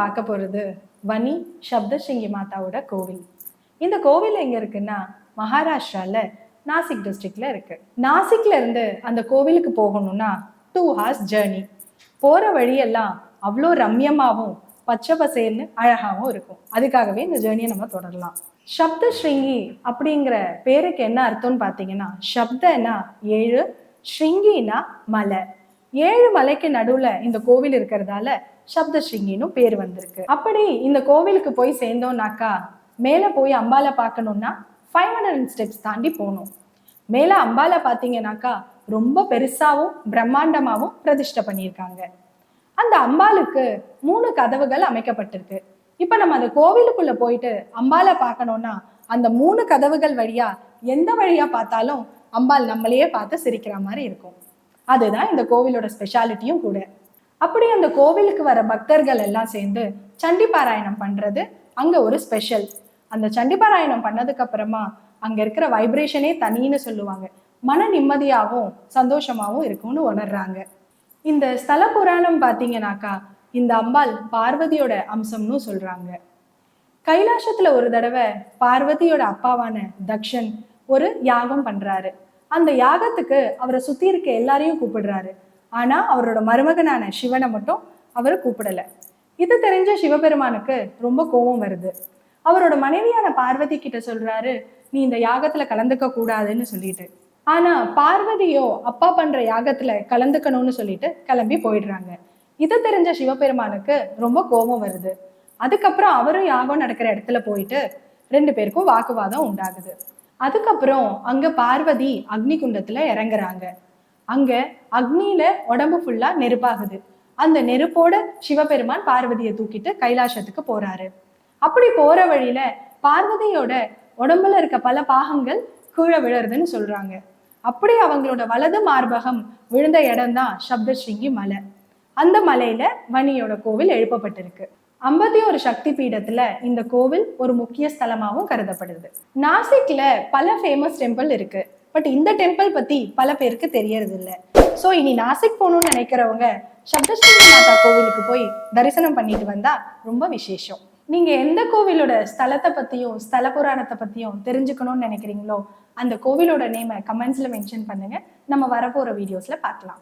பார்க்க போறது? வனி சப்தசிங்கி மாதாவோட கோவில். இந்த கோவில் எங்க இருக்குன்னா மகாராஷ்டிராவில் நாசிக் டிஸ்ட்ரிக்டில் இருக்கு. நாசிக்ல இருந்து அந்த கோவிலுக்கு போகணும்னா டூ ஹார்ஸ் ஜேர்னி போற வழியெல்லாம் அவ்வளோ ரம்யமாகவும் பச்சை பசேல்னு அழகாவும் இருக்கும். அதுக்காகவே இந்த ஜேர்னியை நம்ம தொடரலாம். சப்த ஸ்ருங்கி அப்படிங்கிற பேருக்கு என்ன அர்த்தம்னு பார்த்தீங்கன்னா சப்தனா ஏழு ஸ்ருங்கினா மலை. ஏழு மலைக்கு நடுவுல இந்த கோவில் இருக்கிறதால சப்தஸ்ரீங்கின்னு பேர் வந்திருக்கு. அப்படி இந்த கோவிலுக்கு போய் சேர்ந்தோம்னாக்கா மேலே போய் அம்பாலை பார்க்கணும்னா ஃபைவ் ஹண்ட்ரட் ஸ்டெப்ஸ் தாண்டி போகணும். மேலே அம்பாலை பார்த்தீங்கன்னாக்கா ரொம்ப பெருசாவும் பிரம்மாண்டமாவும் பிரதிஷ்டை பண்ணியிருக்காங்க. அந்த அம்பாளுக்கு மூணு கதவுகள் அமைக்கப்பட்டிருக்கு. இப்போ நம்ம அந்த கோவிலுக்குள்ள போயிட்டு அம்பாலை பார்க்கணும்னா அந்த மூணு கதவுகள் வழியா எந்த வழியா பார்த்தாலும் அம்பாள் நம்மளையே பார்த்து சிரிக்கிற மாதிரி இருக்கும். அதுதான் இந்த கோவிலோட ஸ்பெஷாலிட்டியும் கூட. அப்படி அந்த கோவிலுக்கு வர பக்தர்கள் எல்லாம் சேர்ந்து சண்டி பாராயணம் பண்றது அங்க ஒரு ஸ்பெஷல் அந்த சண்டி பாராயணம் பண்ணதுக்கு அப்புறமா அங்க இருக்கிற வைப்ரேஷனே தனின்னு சொல்லுவாங்க. மன நிம்மதியாகவும் சந்தோஷமாகவும் இருக்கும்னு உணர்றாங்க. இந்த ஸ்தல புராணம் பார்த்தீங்கன்னாக்கா இந்த அம்பாள் பார்வதியோட அம்சம்னு சொல்றாங்க. கைலாசத்துல ஒரு தடவை பார்வதியோட அப்பாவான தக்ஷன் ஒரு யாகம் பண்றாரு. அந்த யாகத்துக்கு அவரை சுத்தி இருக்க எல்லாரையும் கூப்பிடுறாரு. ஆனால் அவரோட மருமகனான சிவனை மட்டும் அவர் கூப்பிடலை. இது தெரிஞ்ச சிவபெருமானுக்கு ரொம்ப கோபம் வருது. அவரோட மனைவியான பார்வதி கிட்ட சொல்றாரு நீ இந்த யாகத்துல கலந்துக்க கூடாதுன்னு சொல்லிட்டு. ஆனா பார்வதியோ அப்பா பண்ற யாகத்துல கலந்துக்கணும்னு சொல்லிட்டு கிளம்பி போயிடுறாங்க. இது தெரிஞ்ச சிவபெருமானுக்கு ரொம்ப கோபம் வருது. அதுக்கப்புறம் அவரும் யாகம் நடக்கிற இடத்துல போயிட்டு ரெண்டு பேருக்கும் வாக்குவாதம் உண்டாகுது. அதுக்கப்புறம் அங்க பார்வதி அக்னி குண்டத்துல இறங்குறாங்க. அங்க அக்னியில உடம்பு ஃபுல்லா நெருப்பாகுது. அந்த நெருப்போட சிவபெருமான் பார்வதியை தூக்கிட்டு கைலாசத்துக்கு போறாரு. அப்படி போற வழியில பார்வதியோட உடம்புல இருக்க பல பாகங்கள் கீழே விழறதுன்னு சொல்றாங்க. அப்படி அவங்களோட வலது மார்பகம் விழுந்த இடம்தான் சப்தஸ்ரீங்கி மலை. அந்த மலையில வணியோட கோவில் எழுப்பப்பட்டிருக்கு. ஐம்பத்தி ஒரு சக்தி பீடத்துல இந்த கோவில் ஒரு முக்கிய ஸ்தலமாகவும் கருதப்படுது. நாசிக்ல பல ஃபேமஸ் டெம்பிள் இருக்கு. பட் இந்த டெம்பிள் பத்தி பல பேருக்கு தெரியறது இல்ல ஸோ இனி நாசிக் போகணும்னு நினைக்கிறவங்க சப்தஸ்ரீ மாதா கோவிலுக்கு போய் தரிசனம் பண்ணிட்டு வந்தா ரொம்ப விசேஷம். நீங்க எந்த கோவிலோட ஸ்தலத்தை பத்தியும் ஸ்தல புராணத்தை பத்தியும் தெரிஞ்சுக்கணும்னு நினைக்கிறீங்களோ அந்த கோவிலோட நேமை கமெண்ட்ஸ்ல மென்ஷன் பண்ணுங்க. நம்ம வரப்போற வீடியோஸ்ல பார்க்கலாம்.